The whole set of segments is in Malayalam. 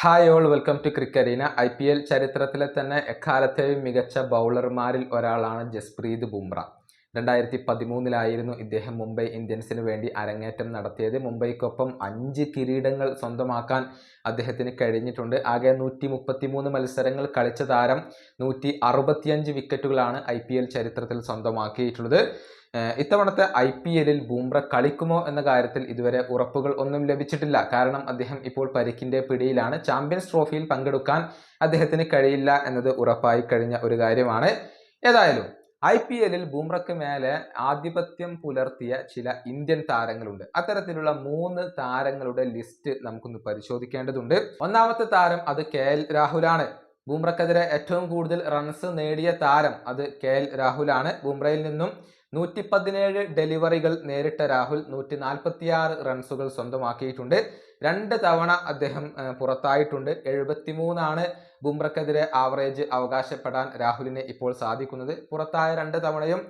Hi all welcome to Crickarena I P L ചരിത്രത്തിലെ തന്നെ എക്കാലത്തെയും മികച്ച ബൗളർമാരിൽ ഒരാളാണ് ജസ്പ്രീത് ബുംറ. രണ്ടായിരത്തി പതിമൂന്നിലായിരുന്നു ഇദ്ദേഹം മുംബൈ ഇന്ത്യൻസിന് വേണ്ടി അരങ്ങേറ്റം നടത്തിയത്. മുംബൈക്കൊപ്പം അഞ്ച് കിരീടങ്ങൾ സ്വന്തമാക്കാൻ അദ്ദേഹത്തിന് കഴിഞ്ഞിട്ടുണ്ട്. ആകെ നൂറ്റി മുപ്പത്തിമൂന്ന് മത്സരങ്ങൾ കളിച്ച താരം നൂറ്റി അറുപത്തിയഞ്ച് വിക്കറ്റുകളാണ് ഐ പി എൽ ചരിത്രത്തിൽ സ്വന്തമാക്കിയിട്ടുള്ളത്. ഇത്തവണത്തെ ഐ പി എല്ലിൽ ബൂംറ കളിക്കുമോ എന്ന കാര്യത്തിൽ ഇതുവരെ ഉറപ്പുകൾ ഒന്നും ലഭിച്ചിട്ടില്ല. കാരണം അദ്ദേഹം ഇപ്പോൾ പരിക്കിന്റെ പിടിയിലാണ്. ചാമ്പ്യൻസ് ട്രോഫിയിൽ പങ്കെടുക്കാൻ അദ്ദേഹത്തിന് കഴിയില്ല എന്നത് ഉറപ്പായി കഴിഞ്ഞ ഒരു കാര്യമാണ്. ഏതായാലും ഐ പി എല്ലിൽ ബൂംറയ്ക്ക് മേലെ ആധിപത്യം പുലർത്തിയ ചില ഇന്ത്യൻ താരങ്ങളുണ്ട്. അത്തരത്തിലുള്ള മൂന്ന് താരങ്ങളുടെ ലിസ്റ്റ് നമുക്കൊന്ന് പരിശോധിക്കേണ്ടതുണ്ട്. ഒന്നാമത്തെ താരം അത് കെ എൽ രാഹുലാണ്. ബുംറക്കെതിരെ ഏറ്റവും കൂടുതൽ റൺസ് നേടിയ താരം അത് കെ എൽ രാഹുലാണ്. ബുംറയിൽ നിന്നും നൂറ്റി പതിനേഴ് ഡെലിവറികൾ നേരിട്ട രാഹുൽ നൂറ്റി നാൽപ്പത്തിയാറ് റൺസുകൾ സ്വന്തമാക്കിയിട്ടുണ്ട്. രണ്ട് തവണ അദ്ദേഹം പുറത്തായിട്ടുണ്ട്. എഴുപത്തിമൂന്നാണ് ബുംറക്കെതിരെ ആവറേജ് അവകാശപ്പെടാൻ രാഹുലിന് ഇപ്പോൾ സാധിക്കുന്നത്. പുറത്തായ രണ്ട് തവണയും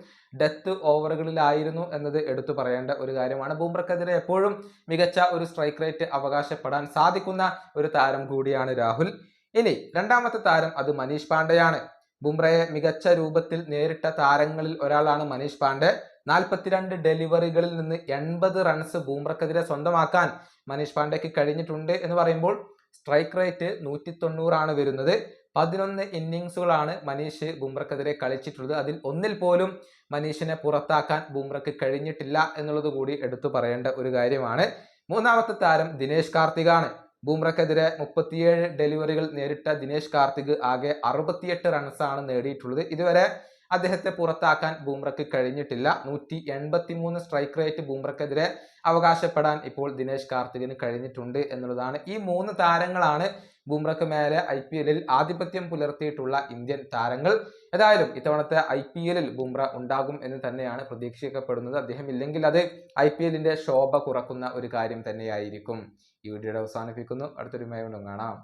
ഡെത്ത് ഓവറുകളിലായിരുന്നു എന്നത് എടുത്തു പറയേണ്ട ഒരു കാര്യമാണ്. ബുംറക്കെതിരെ എപ്പോഴും മികച്ച ഒരു സ്ട്രൈക്ക് റേറ്റ് അവകാശപ്പെടാൻ സാധിക്കുന്ന ഒരു താരം കൂടിയാണ് രാഹുൽ. ഇനി രണ്ടാമത്തെ താരം അത് മനീഷ് പാണ്ഡെയാണ്. ബുംറയെ മികച്ച രൂപത്തിൽ നേരിട്ട താരങ്ങളിൽ ഒരാളാണ് മനീഷ് പാണ്ഡെ. നാൽപ്പത്തിരണ്ട് ഡെലിവറികളിൽ നിന്ന് എൺപത് റൺസ് ബുംറക്കെതിരെ സ്വന്തമാക്കാൻ മനീഷ് പാണ്ഡെക്ക് കഴിഞ്ഞിട്ടുണ്ട് എന്ന് പറയുമ്പോൾ സ്ട്രൈക്ക് റേറ്റ് നൂറ്റി തൊണ്ണൂറാണ് വരുന്നത്. പതിനൊന്ന് ഇന്നിങ്സുകളാണ് മനീഷ് ബുംറക്കെതിരെ കളിച്ചിട്ടുള്ളത്. അതിൽ ഒന്നിൽ പോലും മനീഷിനെ പുറത്താക്കാൻ ബുംറക്ക് കഴിഞ്ഞിട്ടില്ല എന്നുള്ളത് കൂടി എടുത്തു പറയേണ്ട ഒരു കാര്യമാണ്. മൂന്നാമത്തെ താരം ദിനേശ് കാർത്തികാണ്. ബൂംറക്കെതിരെ മുപ്പത്തിയേഴ് ഡെലിവറികൾ നേരിട്ട ദിനേശ് കാർത്തിക് ആകെ അറുപത്തിയെട്ട് റൺസാണ് നേടിയിട്ടുള്ളത്. ഇതുവരെ അദ്ദേഹത്തെ പുറത്താക്കാൻ ബൂംറയ്ക്ക് കഴിഞ്ഞിട്ടില്ല. നൂറ്റി എൺപത്തി മൂന്ന് സ്ട്രൈക്ക് റേറ്റ് ബൂംറയ്ക്കെതിരെ അവകാശപ്പെടാൻ ഇപ്പോൾ ദിനേശ് കാർത്തികിന് കഴിഞ്ഞിട്ടുണ്ട് എന്നുള്ളതാണ്. ഈ മൂന്ന് താരങ്ങളാണ് ബൂംറയ്ക്ക് മേലെ ഐ പി എല്ലിൽ ആധിപത്യം പുലർത്തിയിട്ടുള്ള ഇന്ത്യൻ താരങ്ങൾ. ഏതായാലും ഇത്തവണത്തെ ഐ പി എല്ലിൽ ബുംറ ഉണ്ടാകും എന്ന് തന്നെയാണ് പ്രതീക്ഷിക്കപ്പെടുന്നത്. അദ്ദേഹം ഇല്ലെങ്കിൽ അത് ഐ പി എല്ലിന്റെ ശോഭ കുറക്കുന്ന ഒരു കാര്യം തന്നെയായിരിക്കും. ഈ വീഡിയോയുടെ അവസാനിപ്പിക്കുന്നു. അടുത്തൊരു മേഖല കാണാം.